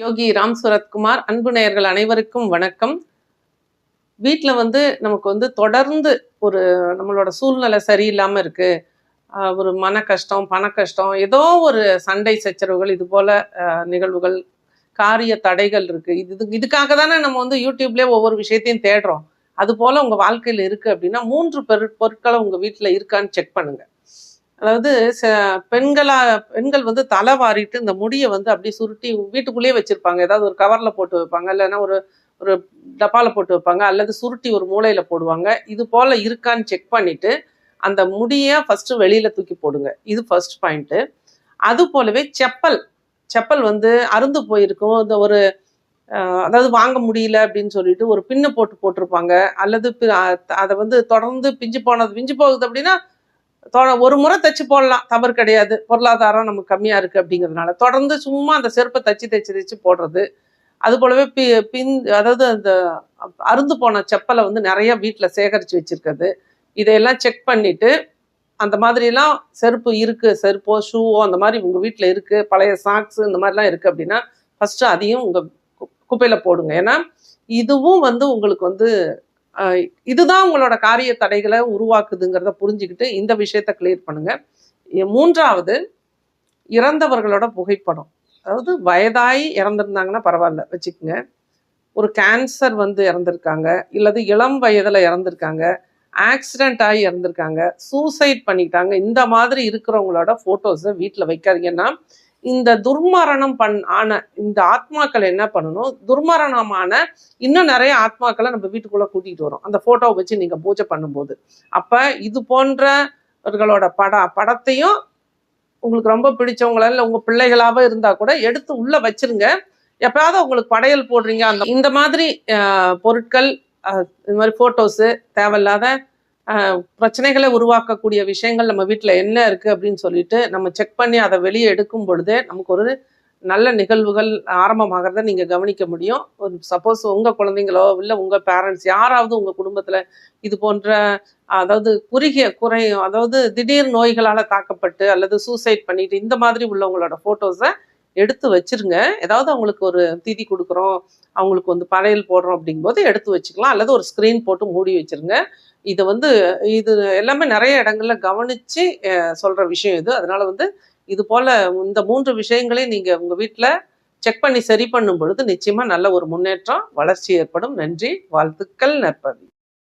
யோகி ராம் சுரத்குமார் அன்பு நேயர்கள் அனைவருக்கும் வணக்கம். வீட்டில் வந்து நமக்கு வந்து தொடர்ந்து ஒரு நம்மளோட சூழ்நிலை சரியில்லாமல் இருக்கு. ஒரு மன கஷ்டம் பண கஷ்டம் ஏதோ ஒரு சண்டை சச்சரவுகள் இது போல நிகழ்வுகள் காரிய தடைகள் இருக்கு. இது இதுக்காக தானே நம்ம வந்து யூடியூப்லேயே ஒவ்வொரு விஷயத்தையும் தேடுறோம். அது போல உங்க வாழ்க்கையில் இருக்கு அப்படின்னா மூன்று பொரு பொருட்களை உங்க வீட்டில் இருக்கான்னு செக் பண்ணுங்க. அதாவது ச- பெண்களா பெண்கள் வந்து தலை வாரிட்டு இந்த முடியை வந்து அப்படியே சுருட்டி வீட்டுக்குள்ளேயே வச்சிருப்பாங்க. ஏதாவது ஒரு கவர்ல போட்டு வைப்பாங்க. இல்லைன்னா ஒரு ஒரு டப்பால போட்டு வைப்பாங்க. அல்லது சுருட்டி ஒரு மூளையில போடுவாங்க. இது போல இருக்கான்னு செக் பண்ணிட்டு அந்த முடியை ஃபர்ஸ்ட் வெளியில தூக்கி போடுங்க. இது ஃபர்ஸ்ட் பாயிண்ட் அது போலவே செப்பல். செப்பல் வந்து அருந்து போயிருக்கும். இந்த ஒரு அதாவது வாங்க முடியல அப்படின்னு சொல்லிட்டு ஒரு பின்னு போட்டு போட்டிருப்பாங்க. அல்லது பி- அதை வந்து தொடர்ந்து பிஞ்சு போனது பிஞ்சு போகுது அப்படின்னா ஒரு முறை தச்சு போடலாம். தவறு கிடையாது. பொருளாதாரம் நமக்கு கம்மியாக இருக்குது அப்படிங்கிறதுனால. தொடர்ந்து சும்மா அந்த செருப்பை தச்சு தச்சு தச்சு போடுறது. அது போலவே பி பின் அதாவது அந்த அருந்து போன செப்பலை வந்து நிறைய வீட்டில் சேகரித்து வச்சுருக்கிறது. இதையெல்லாம் செக் பண்ணிவிட்டு அந்த மாதிரிலாம் செருப்பு இருக்குது செருப்போ ஷூவோ அந்த மாதிரி உங்கள் வீட்டில் இருக்குது பழைய சாக்ஸ் இந்த மாதிரிலாம் இருக்குது அப்படின்னா ஃபஸ்ட்டு அதையும் உங்கள் குப்பையில் போடுங்க. ஏன்னா இதுவும் வந்து உங்களுக்கு வந்து இதுதான் உங்களோட காரிய தடைகளை உருவாக்குதுங்கிறத புரிஞ்சுக்கிட்டு இந்த விஷயத்த கிளியர் பண்ணுங்க. மூன்றாவது இறந்தவர்களோட புகைப்படம். அதாவது வயதாகி இறந்துருந்தாங்கன்னா பரவாயில்ல வச்சுக்கோங்க. ஒரு கேன்சர் வந்து இறந்துருக்காங்க இல்லது இளம் வயதில் இறந்துருக்காங்க ஆக்சிடென்ட் ஆகி இறந்துருக்காங்க சூசைட் பண்ணிக்கிட்டாங்க இந்த மாதிரி இருக்கிறவங்களோட ஃபோட்டோஸை வீட்டில் வைக்காதீங்கன்னா இந்த துர்மரணம் பண் ஆன இந்த ஆத்மாக்கள் என்ன பண்ணணும்? துர்மரணமான இன்னும் நிறைய ஆத்மாக்களை நம்ம வீட்டுக்குள்ளே கூட்டிகிட்டு வரோம். அந்த ஃபோட்டோவை வச்சு நீங்கள் பூஜை பண்ணும்போது. அப்போ இது போன்றவர்களோட பட படத்தையும் உங்களுக்கு ரொம்ப பிடிச்சவங்கள இல்லை உங்கள் பிள்ளைகளாக இருந்தால் கூட எடுத்து உள்ளே வச்சிருங்க. எப்பயாவது உங்களுக்கு படையல் போடுறீங்க. அந்த இந்த மாதிரி பொருட்கள் இந்த மாதிரி ஃபோட்டோஸு தேவையில்லாத பிரச்சனைகளை உருவாக்கக்கூடிய விஷயங்கள் நம்ம வீட்டில் என்ன இருக்குது அப்படின்னு சொல்லிட்டு நம்ம செக் பண்ணி அதை வெளியே எடுக்கும் பொழுதே நமக்கு ஒரு நல்ல நிகழ்வுகள் ஆரம்பமாகிறத நீங்கள் கவனிக்க முடியும். ஒரு சப்போஸ் உங்கள் குழந்தைங்களோ இல்லை உங்கள் பேரண்ட்ஸ் யாராவது உங்கள் குடும்பத்தில் இது போன்ற அதாவது குறுகிய குறை அதாவது திடீர் நோய்களால் தாக்கப்பட்டு அல்லது சூசைட் பண்ணிட்டு இந்த மாதிரி உள்ளவங்களோட ஃபோட்டோஸை எடுத்து வச்சிருங்க. ஏதாவது அவங்களுக்கு ஒரு திதி கொடுக்குறோம் அவங்களுக்கு வந்து படையல் போடுறோம் அப்படிங்கும்போது எடுத்து வச்சுக்கலாம். அல்லது ஒரு ஸ்க்ரீன் போட்டு மூடி வச்சிருங்க. இதை வந்து இது எல்லாமே நிறைய இடங்கள்ல கவனித்து சொல்கிற விஷயம் இது. அதனால் வந்து இது போல் இந்த மூன்று விஷயங்களையும் நீங்கள் உங்கள் வீட்டில் செக் பண்ணி சரி பண்ணும் பொழுது நிச்சயமாக நல்ல ஒரு முன்னேற்றம் வளர்ச்சி ஏற்படும். நன்றி. வாழ்த்துக்கள் நற்பவி